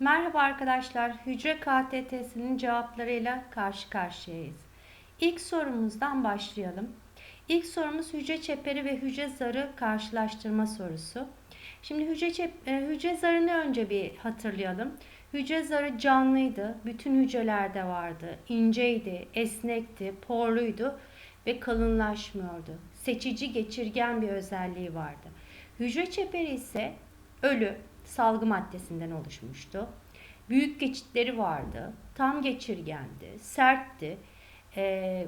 Merhaba arkadaşlar, hücre KTT'sinin cevaplarıyla karşı karşıyayız. İlk sorumuzdan başlayalım. İlk sorumuz hücre çeperi ve hücre zarı karşılaştırma sorusu. Şimdi hücre, çep, e, hücre zarını önce bir hatırlayalım. Hücre zarı canlıydı, bütün hücrelerde vardı, inceydi, esnekti, porluydu ve kalınlaşmıyordu. Seçici geçirgen bir özelliği vardı. Hücre çeperi ise ölü, salgı maddesinden oluşmuştu. Büyük geçitleri vardı, tam geçirgendi, sertti e,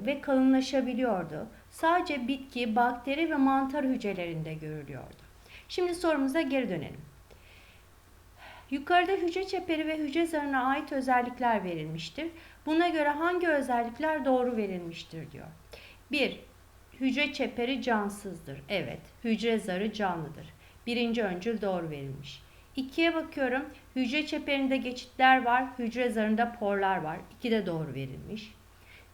ve kalınlaşabiliyordu. Sadece bitki, bakteri ve mantar hücrelerinde görülüyordu. Şimdi sorumuza geri dönelim. Yukarıda hücre çeperi ve hücre zarına ait özellikler verilmiştir. Buna göre hangi özellikler doğru verilmiştir diyor. 1. Hücre çeperi cansızdır. Evet. Hücre zarı canlıdır. Birinci öncül doğru verilmiş. 2'ye bakıyorum. Hücre çeperinde geçitler var. Hücre zarında porlar var. 2 de doğru verilmiş.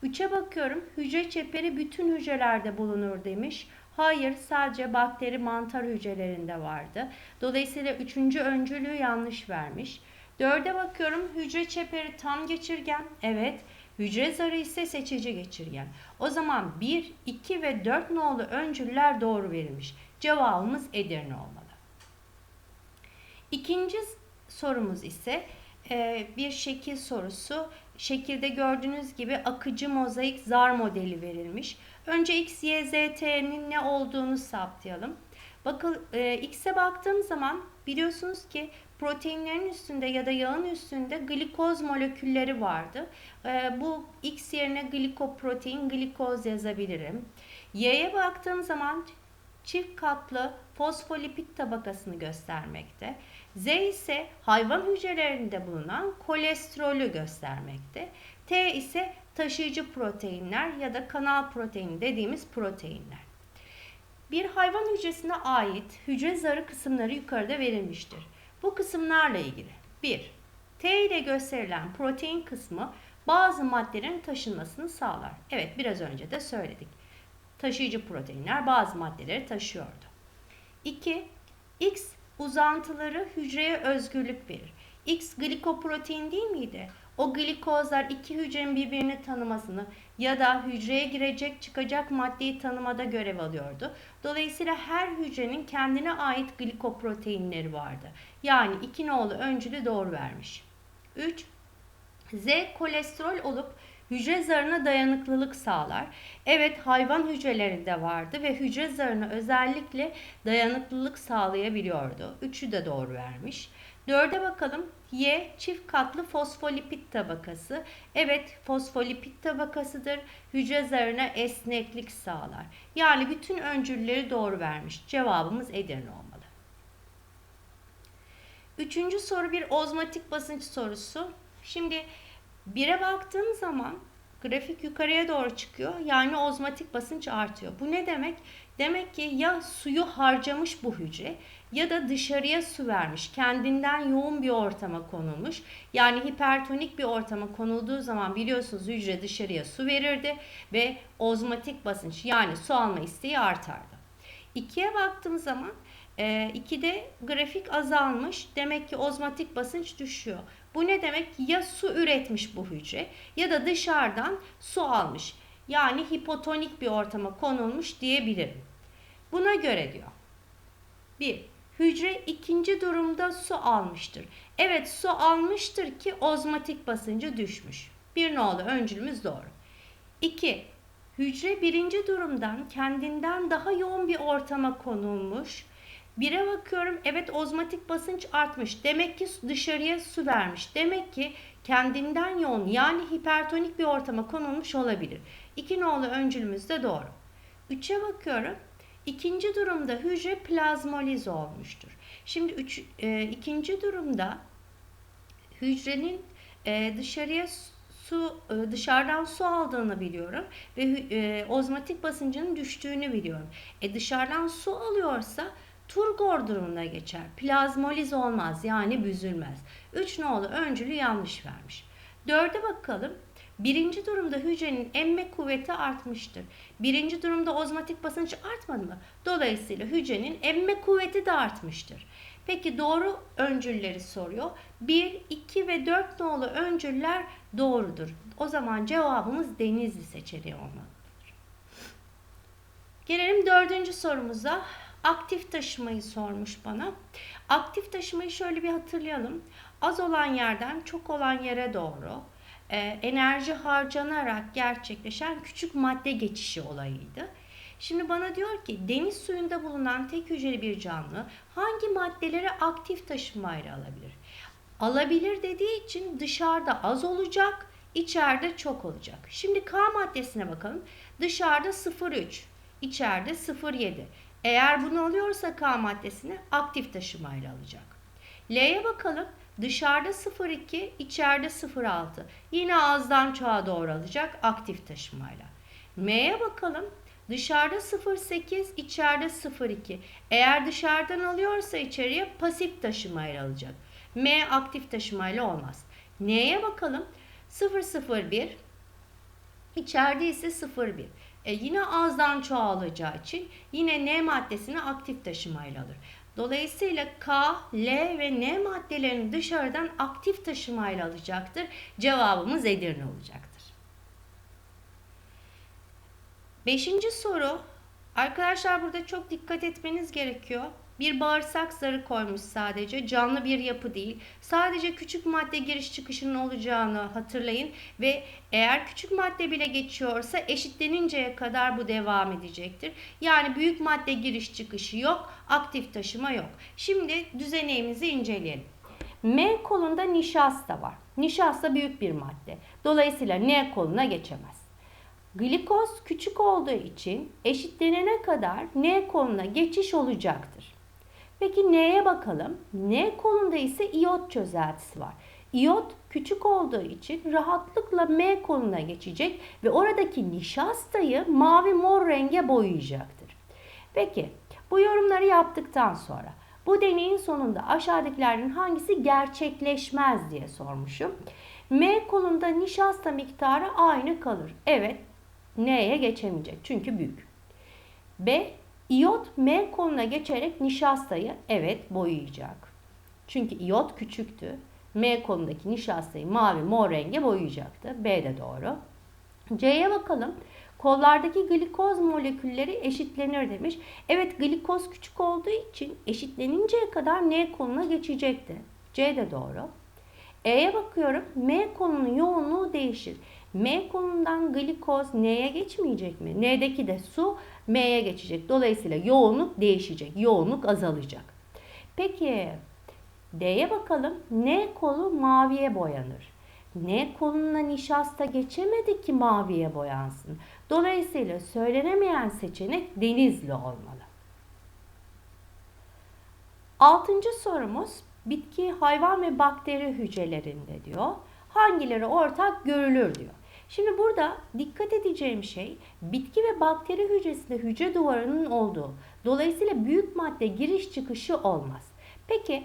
3'e bakıyorum. Hücre çeperi bütün hücrelerde bulunur demiş. Hayır, sadece bakteri mantar hücrelerinde vardı. Dolayısıyla üçüncü öncülüğü yanlış vermiş. 4'e bakıyorum. Hücre çeperi tam geçirgen. Evet. Hücre zarı ise seçici geçirgen. O zaman 1, 2 ve 4 nolu öncüller doğru verilmiş. Cevabımız Edirne olmalı. İkinci sorumuz ise e, bir şekil sorusu. Şekilde gördüğünüz gibi akıcı mozaik zar modeli verilmiş. Önce x, y, z, t'nin ne olduğunu saptayalım. Bakın e, x'e baktığım zaman biliyorsunuz ki proteinlerin üstünde ya da yağın üstünde glikoz molekülleri vardı. E, bu x yerine glikoprotein, glikoz yazabilirim. Y'ye baktığım zaman çift katlı fosfolipid tabakasını göstermekte. Z ise hayvan hücrelerinde bulunan kolesterolü göstermekte. T ise taşıyıcı proteinler ya da kanal proteini dediğimiz proteinler. Bir hayvan hücresine ait hücre zarı kısımları yukarıda verilmiştir. Bu kısımlarla ilgili 1. T ile gösterilen protein kısmı bazı maddelerin taşınmasını sağlar. Evet biraz önce de söyledik. Taşıyıcı proteinler bazı maddeleri taşıyordu. 2. X uzantıları hücreye özgürlük verir. X glikoprotein değil miydi? O glikozlar iki hücrenin birbirini tanımasını ya da hücreye girecek çıkacak maddeyi tanımada görev alıyordu. Dolayısıyla her hücrenin kendine ait glikoproteinleri vardı. Yani iki nolu öncülü doğru vermiş. 3. Z kolesterol olup hücre zarına dayanıklılık sağlar. Evet hayvan hücrelerinde vardı ve hücre zarına özellikle dayanıklılık sağlayabiliyordu. Üçü de doğru vermiş. Dörde bakalım. Y çift katlı fosfolipid tabakası. Evet fosfolipid tabakasıdır. Hücre zarına esneklik sağlar. Yani bütün öncülleri doğru vermiş. Cevabımız Edirne olmalı. Üçüncü soru bir ozmotik basınç sorusu. Şimdi Bire baktığım zaman grafik yukarıya doğru çıkıyor. Yani ozmotik basınç artıyor. Bu ne demek? Demek ki ya suyu harcamış bu hücre ya da dışarıya su vermiş. Kendinden yoğun bir ortama konulmuş. Yani hipertonik bir ortama konulduğu zaman biliyorsunuz hücre dışarıya su verirdi ve ozmotik basınç yani su alma isteği artardı. İkiye baktığım zaman 2'de e, grafik azalmış. Demek ki ozmotik basınç düşüyor. Bu ne demek? Ya su üretmiş bu hücre ya da dışarıdan su almış. Yani hipotonik bir ortama konulmuş diyebilirim. Buna göre diyor. 1. Hücre ikinci durumda su almıştır. Evet su almıştır ki ozmotik basıncı düşmüş. Bir nolu öncülümüz doğru. 2. Hücre birinci durumdan kendinden daha yoğun bir ortama konulmuş Bire bakıyorum evet ozmotik basınç artmış. Demek ki dışarıya su vermiş. Demek ki kendinden yoğun yani hipertonik bir ortama konulmuş olabilir. İki nolu öncülümüz de doğru. Üçe bakıyorum. İkinci durumda hücre plazmoliz olmuştur. Şimdi üç, e, ikinci durumda hücrenin e, dışarıya su e, dışarıdan su aldığını biliyorum ve e, ozmotik basıncının düştüğünü biliyorum. E dışarıdan su alıyorsa Turgor durumuna geçer. Plazmoliz olmaz yani büzülmez. 3 nolu öncülü yanlış vermiş. 4'e bakalım. Birinci durumda hücrenin emme kuvveti artmıştır. Birinci durumda ozmotik basınç artmadı mı? Dolayısıyla hücrenin emme kuvveti de artmıştır. Peki doğru öncülleri soruyor. 1, 2 ve 4 nolu öncüller doğrudur. O zaman cevabımız Denizli seçeneği olmalıdır. Gelelim dördüncü sorumuza. Aktif taşımayı sormuş bana. Aktif taşımayı şöyle bir hatırlayalım. Az olan yerden çok olan yere doğru e, enerji harcanarak gerçekleşen küçük madde geçişi olayıydı. Şimdi bana diyor ki deniz suyunda bulunan tek hücreli bir canlı hangi maddeleri aktif taşımayla alabilir? Alabilir dediği için dışarıda az olacak, içeride çok olacak. Şimdi K maddesine bakalım. Dışarıda 0,3, içeride 0,7. Eğer bunu alıyorsa K maddesini aktif taşımayla alacak. L'ye bakalım. Dışarıda 0,2, içeride 0,6. Yine azdan çoğa doğru alacak aktif taşımayla. M'ye bakalım. Dışarıda 0,8, içeride 0,2. Eğer dışarıdan alıyorsa içeriye pasif taşımayla alacak. M aktif taşımayla olmaz. N'ye bakalım. 0,01, içeride ise 0,1. E yine azdan çoğalacağı için yine N maddesini aktif taşımayla alır. Dolayısıyla K, L ve N maddelerini dışarıdan aktif taşımayla alacaktır. Cevabımız Edirne olacaktır. Beşinci soru. Arkadaşlar burada çok dikkat etmeniz gerekiyor. Bir bağırsak zarı koymuş sadece. Canlı bir yapı değil. Sadece küçük madde giriş çıkışının olacağını hatırlayın. Ve eğer küçük madde bile geçiyorsa eşitleninceye kadar bu devam edecektir. Yani büyük madde giriş çıkışı yok. Aktif taşıma yok. Şimdi düzeneğimizi inceleyelim. M kolunda nişasta var. Nişasta büyük bir madde. Dolayısıyla N koluna geçemez. Glikoz küçük olduğu için eşitlenene kadar N koluna geçiş olacaktır. Peki N'ye bakalım. N kolunda ise iyot çözeltisi var. İyot küçük olduğu için rahatlıkla M koluna geçecek ve oradaki nişastayı mavi mor renge boyayacaktır. Peki bu yorumları yaptıktan sonra bu deneyin sonunda aşağıdakilerden hangisi gerçekleşmez diye sormuşum. M kolunda nişasta miktarı aynı kalır. Evet N'ye geçemeyecek çünkü büyük. B. İyot M koluna geçerek nişastayı evet boyayacak. Çünkü iyot küçüktü. M kolundaki nişastayı mavi mor renge boyayacaktı. B de doğru. C'ye bakalım. Kollardaki glikoz molekülleri eşitlenir demiş. Evet glikoz küçük olduğu için eşitleninceye kadar N koluna geçecekti. C de doğru. E'ye bakıyorum. M kolunun yoğunluğu değişir. M kolundan glikoz N'ye geçmeyecek mi? N'deki de su M'ye geçecek. Dolayısıyla yoğunluk değişecek. Yoğunluk azalacak. Peki D'ye bakalım. N kolu maviye boyanır. N koluna nişasta geçemedi ki maviye boyansın. Dolayısıyla söylenemeyen seçenek denizli olmalı. Altıncı sorumuz bitki, hayvan ve bakteri hücrelerinde diyor. Hangileri ortak görülür diyor. Şimdi burada dikkat edeceğim şey bitki ve bakteri hücresinde hücre duvarının olduğu. Dolayısıyla büyük madde giriş çıkışı olmaz. Peki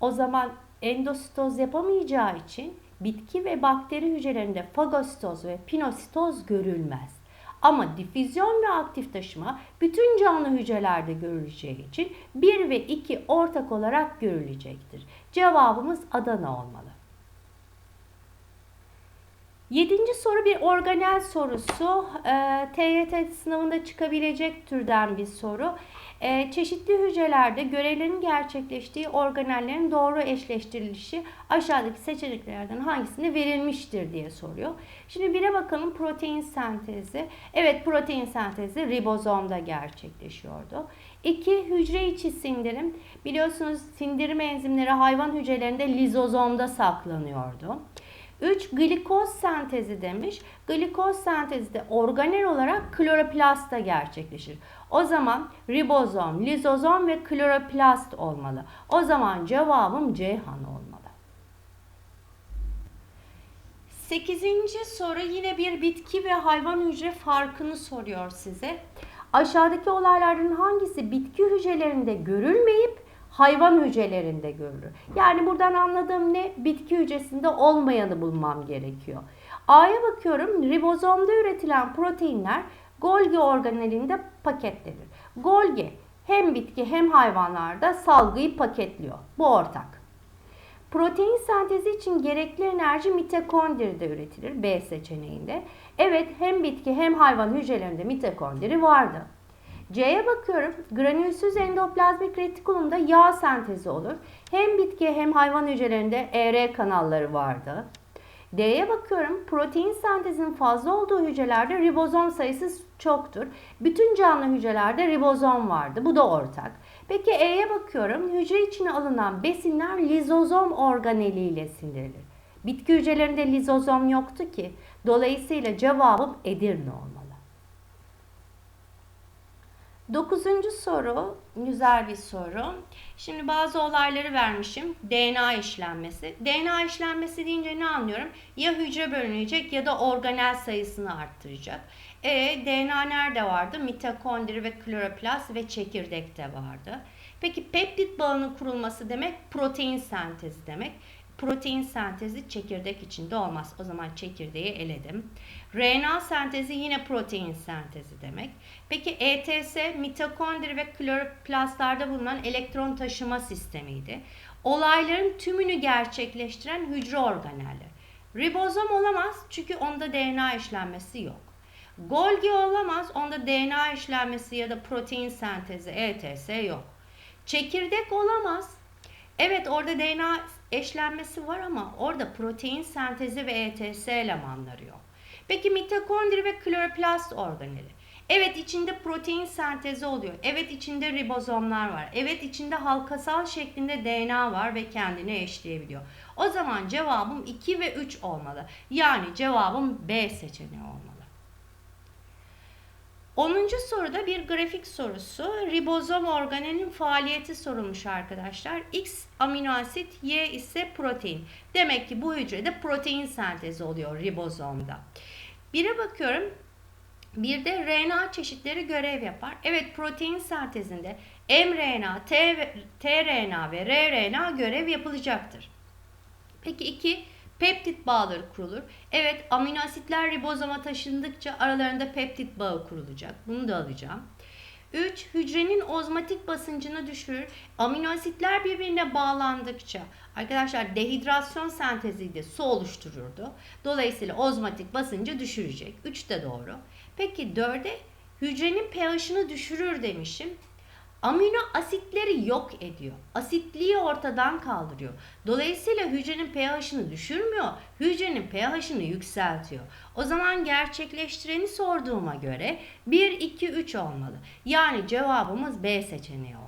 o zaman endositoz yapamayacağı için bitki ve bakteri hücrelerinde fagositoz ve pinositoz görülmez. Ama difüzyon ve aktif taşıma bütün canlı hücrelerde görüleceği için 1 ve 2 ortak olarak görülecektir. Cevabımız Adana olmalı. Yedinci soru bir organel sorusu. E, TYT sınavında çıkabilecek türden bir soru. E, çeşitli hücrelerde görevlerin gerçekleştiği organellerin doğru eşleştirilişi aşağıdaki seçeneklerden hangisinde verilmiştir diye soruyor. Şimdi bire bakalım protein sentezi. Evet protein sentezi ribozomda gerçekleşiyordu. İki hücre içi sindirim. Biliyorsunuz sindirim enzimleri hayvan hücrelerinde lizozomda saklanıyordu. 3 glikoz sentezi demiş. Glikoz sentezi de organel olarak kloroplastta gerçekleşir. O zaman ribozom, lizozom ve kloroplast olmalı. O zaman cevabım Ceyhan olmalı. Sekizinci soru yine bir bitki ve hayvan hücre farkını soruyor size. Aşağıdaki olaylardan hangisi bitki hücrelerinde görülmeyip hayvan hücrelerinde görülür. Yani buradan anladığım ne? Bitki hücresinde olmayanı bulmam gerekiyor. A'ya bakıyorum. Ribozomda üretilen proteinler Golgi organelinde paketlenir. Golgi hem bitki hem hayvanlarda salgıyı paketliyor. Bu ortak. Protein sentezi için gerekli enerji mitokondride üretilir B seçeneğinde. Evet hem bitki hem hayvan hücrelerinde mitokondri vardı. C'ye bakıyorum. Granülsüz endoplazmik retikulumda yağ sentezi olur. Hem bitki hem hayvan hücrelerinde ER kanalları vardı. D'ye bakıyorum. Protein sentezinin fazla olduğu hücrelerde ribozom sayısı çoktur. Bütün canlı hücrelerde ribozom vardı. Bu da ortak. Peki E'ye bakıyorum. Hücre içine alınan besinler lizozom organeliyle sindirilir. Bitki hücrelerinde lizozom yoktu ki. Dolayısıyla cevabım Edirne olmalı. Dokuzuncu soru, güzel bir soru. Şimdi bazı olayları vermişim. DNA işlenmesi. DNA işlenmesi deyince ne anlıyorum? Ya hücre bölünecek ya da organel sayısını arttıracak. E DNA nerede vardı? Mitokondri ve kloroplast ve çekirdekte vardı. Peki peptit bağının kurulması demek protein sentezi demek. Protein sentezi çekirdek içinde olmaz. O zaman çekirdeği eledim. RNA sentezi yine protein sentezi demek. Peki ETS mitokondri ve kloroplastlarda bulunan elektron taşıma sistemiydi. Olayların tümünü gerçekleştiren hücre organelleri. Ribozom olamaz çünkü onda DNA işlenmesi yok. Golgi olamaz onda DNA işlenmesi ya da protein sentezi ETS yok. Çekirdek olamaz. Evet orada DNA eşlenmesi var ama orada protein sentezi ve ETS elemanları yok. Peki mitokondri ve kloroplast organeli. Evet içinde protein sentezi oluyor. Evet içinde ribozomlar var. Evet içinde halkasal şeklinde DNA var ve kendini eşleyebiliyor. O zaman cevabım 2 ve 3 olmalı. Yani cevabım B seçeneği olmalı. 10. soruda bir grafik sorusu. Ribozom organelinin faaliyeti sorulmuş arkadaşlar. X amino asit, Y ise protein. Demek ki bu hücrede protein sentezi oluyor ribozomda. Bire bakıyorum. Bir de RNA çeşitleri görev yapar. Evet protein sentezinde mRNA, tRNA ve rRNA görev yapılacaktır. Peki 2 peptit bağları kurulur. Evet amino asitler ribozoma taşındıkça aralarında peptit bağı kurulacak. Bunu da alacağım. 3. Hücrenin ozmatik basıncını düşürür. Amino asitler birbirine bağlandıkça arkadaşlar dehidrasyon senteziydi su oluştururdu. Dolayısıyla ozmatik basıncı düşürecek. 3 de doğru. Peki 4'e hücrenin pH'ını düşürür demişim amino asitleri yok ediyor. Asitliği ortadan kaldırıyor. Dolayısıyla hücrenin pH'ını düşürmüyor. Hücrenin pH'ını yükseltiyor. O zaman gerçekleştireni sorduğuma göre 1, 2, 3 olmalı. Yani cevabımız B seçeneği olmalı.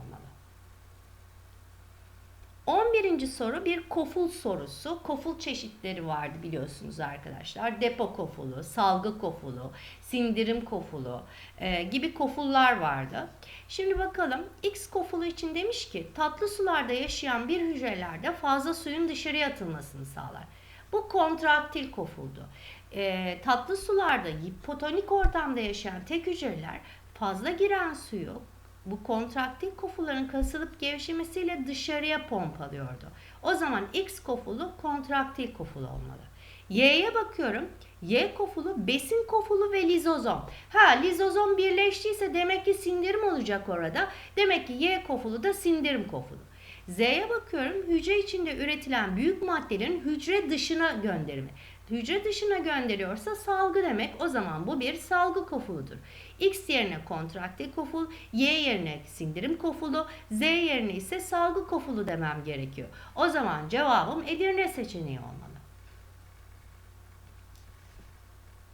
11. soru bir koful sorusu. Koful çeşitleri vardı biliyorsunuz arkadaşlar. Depo kofulu, salgı kofulu, sindirim kofulu e, gibi kofullar vardı. Şimdi bakalım X kofulu için demiş ki tatlı sularda yaşayan bir hücrelerde fazla suyun dışarıya atılmasını sağlar. Bu kontraktil kofuldu. E, tatlı sularda hipotonik ortamda yaşayan tek hücreler fazla giren suyu bu kontraktil kofuların kasılıp gevşemesiyle dışarıya pompalıyordu. O zaman X kofulu kontraktil kofulu olmalı. Y'ye bakıyorum. Y kofulu, besin kofulu ve lizozom. Ha lizozom birleştiyse demek ki sindirim olacak orada. Demek ki Y kofulu da sindirim kofulu. Z'ye bakıyorum. Hücre içinde üretilen büyük maddelerin hücre dışına gönderimi. Hücre dışına gönderiyorsa salgı demek. O zaman bu bir salgı kofuludur. X yerine kontraktil koful, Y yerine sindirim kofulu, Z yerine ise salgı kofulu demem gerekiyor. O zaman cevabım Edirne seçeneği olmalı.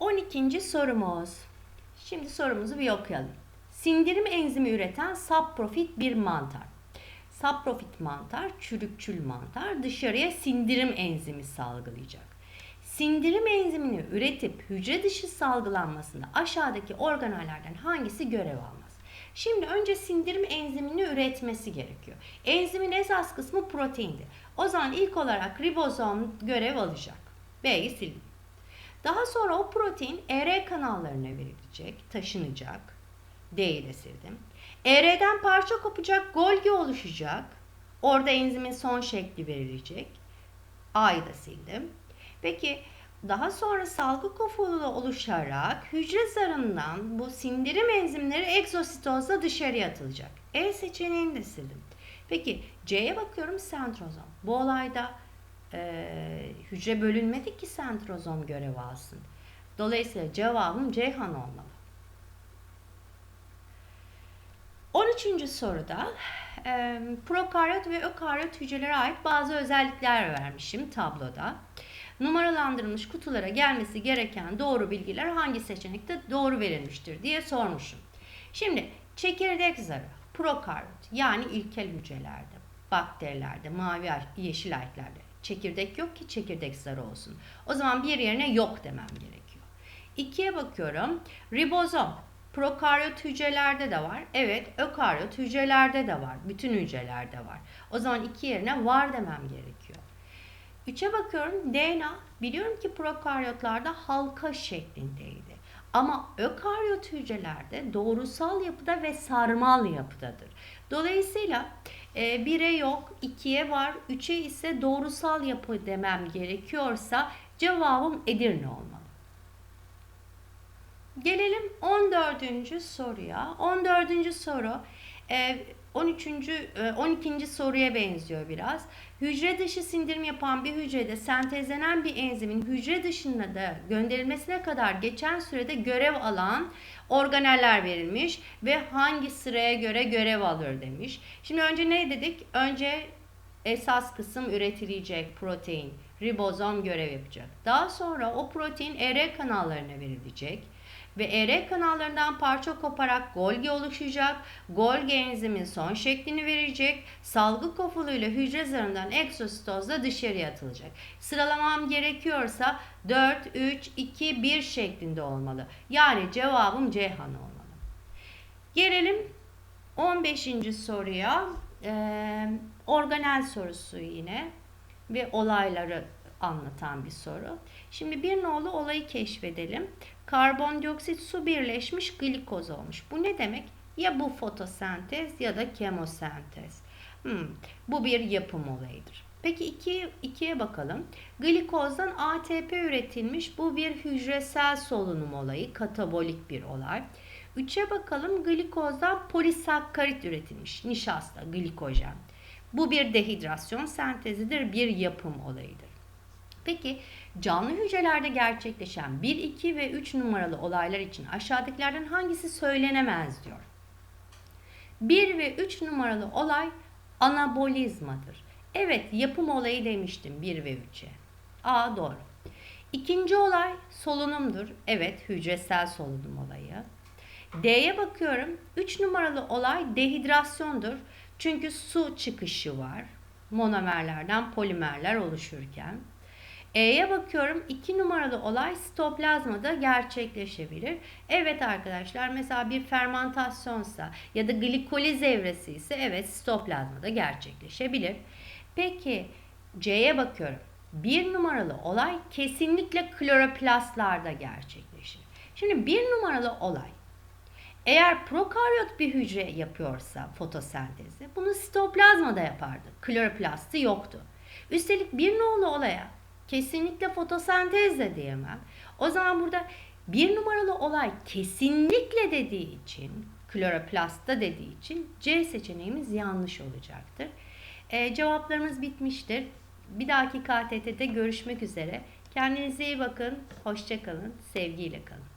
12. sorumuz. Şimdi sorumuzu bir okuyalım. Sindirim enzimi üreten saprofit bir mantar. Saprofit mantar, çürükçül mantar dışarıya sindirim enzimi salgılayacak. Sindirim enzimini üretip hücre dışı salgılanmasında aşağıdaki organellerden hangisi görev almaz? Şimdi önce sindirim enzimini üretmesi gerekiyor. Enzimin esas kısmı proteindi. O zaman ilk olarak ribozom görev alacak. B'yi sildim. Daha sonra o protein ER kanallarına verilecek, taşınacak. D'yi de sildim. ER'den parça kopacak, Golgi oluşacak. Orada enzimin son şekli verilecek. A'yı da sildim. Peki daha sonra salgı kofulu oluşarak hücre zarından bu sindirim enzimleri egzositozla dışarıya atılacak. E seçeneğini sildim. Peki C'ye bakıyorum sentrozom. Bu olayda e, hücre bölünmedi ki sentrozom görev alsın. Dolayısıyla cevabım Ceyhan olmalı. 13. soruda e, prokaryot ve ökaryot hücrelere ait bazı özellikler vermişim tabloda. Numaralandırılmış kutulara gelmesi gereken doğru bilgiler hangi seçenekte doğru verilmiştir diye sormuşum. Şimdi çekirdek zarı prokaryot yani ilkel hücrelerde, bakterilerde, mavi yeşil ayıklarda çekirdek yok ki çekirdek zarı olsun. O zaman bir yerine yok demem gerekiyor. İkiye bakıyorum. Ribozom Prokaryot hücrelerde de var. Evet, ökaryot hücrelerde de var. Bütün hücrelerde var. O zaman iki yerine var demem gerekiyor. Üçe bakıyorum DNA. Biliyorum ki prokaryotlarda halka şeklindeydi. Ama ökaryot hücrelerde doğrusal yapıda ve sarmal yapıdadır. Dolayısıyla e, bire yok, ikiye var, üçe ise doğrusal yapı demem gerekiyorsa cevabım Edirne olmalı. Gelelim 14. soruya. 14. soru 13. e, 12. E, soruya benziyor biraz. Hücre dışı sindirim yapan bir hücrede sentezlenen bir enzimin hücre dışına da gönderilmesine kadar geçen sürede görev alan organeller verilmiş ve hangi sıraya göre görev alır demiş. Şimdi önce ne dedik? Önce esas kısım üretilecek protein, ribozom görev yapacak. Daha sonra o protein ER kanallarına verilecek ve ER kanallarından parça koparak Golgi oluşacak. Golgi enzimin son şeklini verecek. Salgı kofuluyla hücre zarından egzositozla dışarıya atılacak. Sıralamam gerekiyorsa 4, 3, 2, 1 şeklinde olmalı. Yani cevabım Ceyhan olmalı. Gelelim 15. soruya. Ee, organel sorusu yine ve olayları anlatan bir soru. Şimdi bir nolu olayı keşfedelim. Karbondioksit su birleşmiş glikoz olmuş. Bu ne demek? Ya bu fotosentez ya da kemosentez. Hmm, bu bir yapım olayıdır. Peki iki, ikiye bakalım. Glikozdan ATP üretilmiş. Bu bir hücresel solunum olayı, katabolik bir olay. Üçe bakalım. Glikozdan polisakkarit üretilmiş. Nişasta, glikojen. Bu bir dehidrasyon sentezidir, bir yapım olayıdır. Peki canlı hücrelerde gerçekleşen 1, 2 ve 3 numaralı olaylar için aşağıdakilerden hangisi söylenemez diyor. 1 ve 3 numaralı olay anabolizmadır. Evet yapım olayı demiştim 1 ve 3'e. A doğru. İkinci olay solunumdur. Evet hücresel solunum olayı. D'ye bakıyorum. 3 numaralı olay dehidrasyondur. Çünkü su çıkışı var. Monomerlerden polimerler oluşurken. E'ye bakıyorum. 2 numaralı olay sitoplazmada gerçekleşebilir. Evet arkadaşlar mesela bir fermentasyonsa ya da glikoliz evresi ise evet sitoplazmada gerçekleşebilir. Peki C'ye bakıyorum. 1 numaralı olay kesinlikle kloroplastlarda gerçekleşir. Şimdi 1 numaralı olay eğer prokaryot bir hücre yapıyorsa fotosentezi bunu sitoplazmada yapardı. Kloroplastı yoktu. Üstelik bir nolu olaya kesinlikle fotosentez de diyemem. O zaman burada bir numaralı olay kesinlikle dediği için, kloroplastta dediği için C seçeneğimiz yanlış olacaktır. E, cevaplarımız bitmiştir. Bir dahaki KTT'de görüşmek üzere. Kendinize iyi bakın, hoşçakalın, sevgiyle kalın.